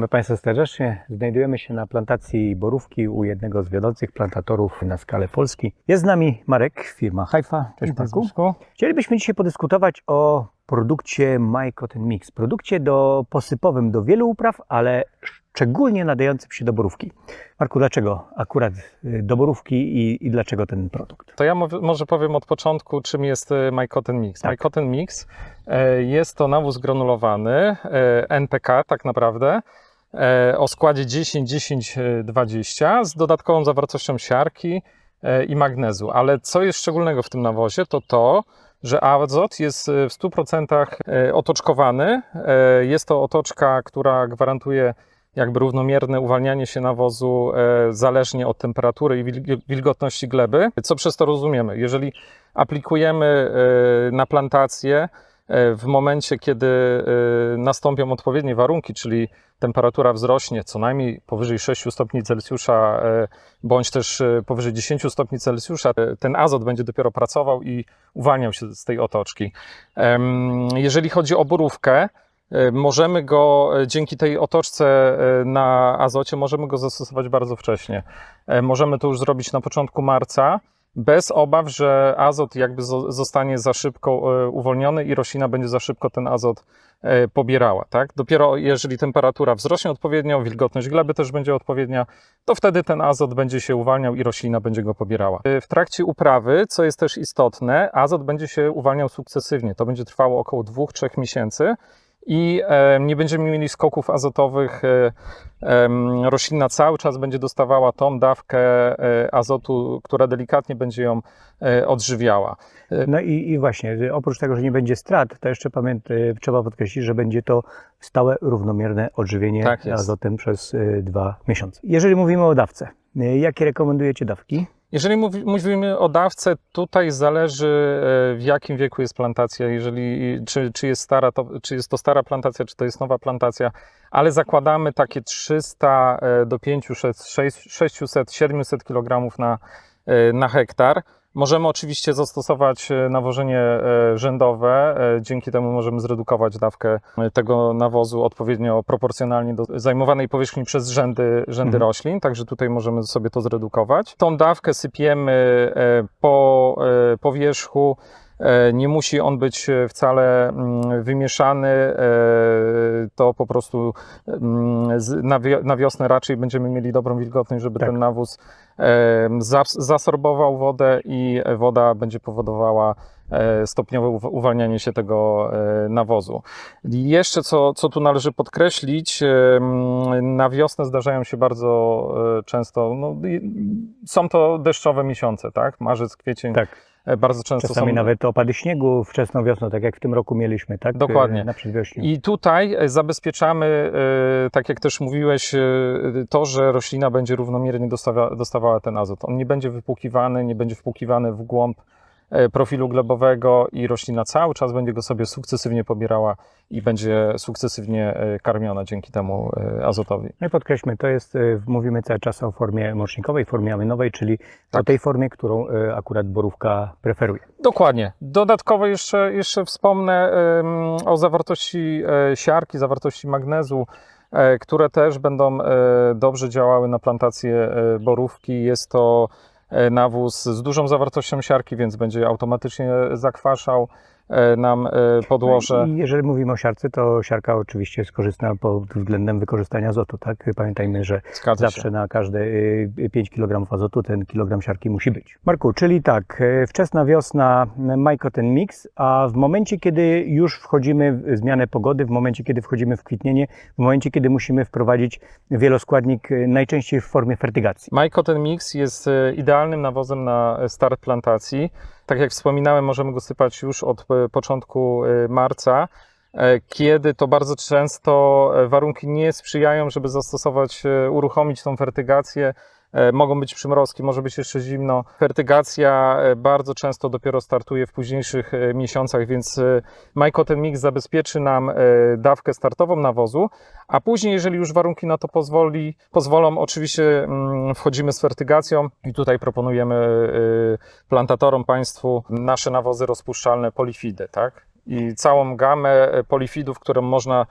Witamy Państwa serdecznie. Znajdujemy się na plantacji borówki u jednego z wiodących plantatorów na skalę Polski. Jest z nami Marek, firma Haifa. Cześć Marku. Chcielibyśmy dzisiaj podyskutować o produkcie My Cotton Mix. Produkcie do posypowym do wielu upraw, ale szczególnie nadającym się do borówki. Marku, dlaczego akurat y, do borówki i, i dlaczego ten produkt? To ja może powiem od początku, czym jest My Cotton Mix. Tak. My Cotton Mix e, jest to nawóz granulowany, e, NPK tak naprawdę, o składzie 10-10-20 z dodatkową zawartością siarki e, i magnezu. Ale co jest szczególnego w tym nawozie, to to, że azot jest e, w 100% e, otoczkowany. E, Jest to otoczka, która gwarantuje jakby równomierne uwalnianie się nawozu e, zależnie od temperatury i wilg- wilgotności gleby. Co przez to rozumiemy? Jeżeli aplikujemy e, na plantację e, w momencie, kiedy e, nastąpią odpowiednie warunki, czyli temperatura wzrośnie co najmniej powyżej 6 stopni Celsjusza, e, bądź też e, powyżej 10 stopni Celsjusza, e, ten azot będzie dopiero pracował i uwalniał się z tej otoczki. Jeżeli chodzi o borówkę, E, Możemy go e, dzięki tej otoczce e, na azocie, możemy go zastosować bardzo wcześnie. E, Możemy to już zrobić na początku marca, bez obaw, że azot jakby zo- zostanie za szybko e, uwolniony i roślina będzie za szybko ten azot e, pobierała. Tak? Dopiero jeżeli temperatura wzrośnie odpowiednio, wilgotność gleby też będzie odpowiednia, to wtedy ten azot będzie się uwalniał i roślina będzie go pobierała. E, W trakcie uprawy, co jest też istotne, azot będzie się uwalniał sukcesywnie. To będzie trwało około 2-3 miesięcy i nie będziemy mieli skoków azotowych. E, roślina cały czas będzie dostawała tą dawkę e, azotu, która delikatnie będzie ją e, odżywiała. No i, i właśnie, oprócz tego, że nie będzie strat, to jeszcze pamięt, trzeba podkreślić, że będzie to stałe, równomierne odżywienie Tak azotem przez dwa miesiące. Jeżeli mówimy o dawce, jakie rekomendujecie dawki? Jeżeli mówi, mówimy o dawce, tutaj zależy e, w jakim wieku jest plantacja, jeżeli, czy, czy, jest stara, to, czy jest to stara plantacja, czy to jest nowa plantacja, ale zakładamy takie 300 e, do 500, 600, 700 kg na, e, na hektar. Możemy oczywiście zastosować e, nawożenie e, rzędowe, e, dzięki temu możemy zredukować dawkę tego nawozu odpowiednio proporcjonalnie do zajmowanej powierzchni przez rzędy, rzędy Mhm. roślin, także tutaj możemy sobie to zredukować. Tą dawkę sypiemy po, po wierzchu. E, Nie musi on być e, wcale mm, wymieszany. e, To po prostu mm, na wi- na wiosnę raczej będziemy mieli dobrą wilgotność, żeby Tak. ten nawóz e, zas- zasorbował wodę i woda będzie powodowała e, stopniowe uw- uwalnianie się tego e, nawozu. Jeszcze co, co tu należy podkreślić, na wiosnę zdarzają się bardzo e, często, no, są to deszczowe miesiące, tak? Marzec, kwiecień, Tak, e, bardzo często czasami są... nawet opady śniegu wczesną wiosną, tak jak w tym roku mieliśmy, tak? Dokładnie. Y, Na przedwiośniu. I tutaj e, zabezpieczamy, e, tak jak też mówiłeś, e, to, że roślina będzie równomiernie dostawa, dostawała ten azot. On nie będzie wypłukiwany, nie będzie wpłukiwany w głąb e, profilu glebowego i roślina cały czas będzie go sobie sukcesywnie pobierała i będzie sukcesywnie e, karmiona dzięki temu e, azotowi. No i podkreślmy, to jest, mówimy cały czas o formie mocznikowej, formie aminowej, czyli o Tak. tej formie, którą akurat borówka preferuje. Dokładnie. Dodatkowo jeszcze, jeszcze wspomnę o zawartości e, siarki, zawartości magnezu, e, które też będą e, dobrze działały na plantację e, borówki. Jest to e, nawóz z dużą zawartością siarki, więc będzie automatycznie zakwaszał. e, nam e, podłoże. I jeżeli mówimy o siarce, to siarka oczywiście jest korzystna pod względem wykorzystania azotu, tak? Pamiętajmy, że Zgadza zawsze się. na każde y, 5 kg azotu ten kilogram siarki musi być. Marku, czyli tak, wczesna wiosna, Majko ten mix, a w momencie, kiedy już wchodzimy w zmianę pogody, w momencie, kiedy wchodzimy w kwitnienie, w momencie, kiedy musimy wprowadzić wieloskładnik, najczęściej w formie fertygacji. Majko ten mix jest e, idealnym nawozem na start plantacji. Tak jak wspominałem, możemy go sypać już od e, początku e, marca, e, kiedy to bardzo często warunki nie sprzyjają, żeby zastosować, uruchomić tą fertygację. Mogą być przymrozki, może być jeszcze zimno. Fertygacja bardzo często dopiero startuje w późniejszych miesiącach, więc e, Majko ten mix zabezpieczy nam dawkę startową nawozu, a później, jeżeli już warunki na to pozwoli, pozwolą, oczywiście mm, wchodzimy z fertygacją i tutaj proponujemy plantatorom Państwu nasze nawozy rozpuszczalne polifidy, tak? I całą gamę polifidów, które można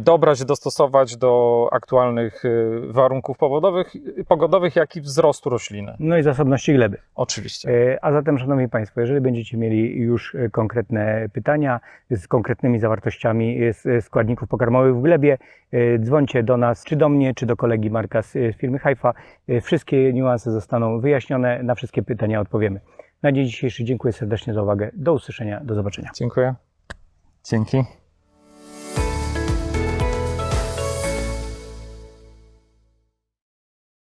dobrać, dostosować do aktualnych e, warunków powodowych, pogodowych, jak i wzrostu rośliny. No i zasobności gleby. Oczywiście. E, A zatem, Szanowni Państwo, jeżeli będziecie mieli już e, konkretne pytania z konkretnymi zawartościami e, składników pokarmowych w glebie, e, dzwońcie do nas, czy do mnie, czy do kolegi Marka z e, firmy Haifa. E, Wszystkie niuanse zostaną wyjaśnione, na wszystkie pytania odpowiemy. Na dzień dzisiejszy dziękuję serdecznie za uwagę. Do usłyszenia, do zobaczenia. Dziękuję. Dzięki.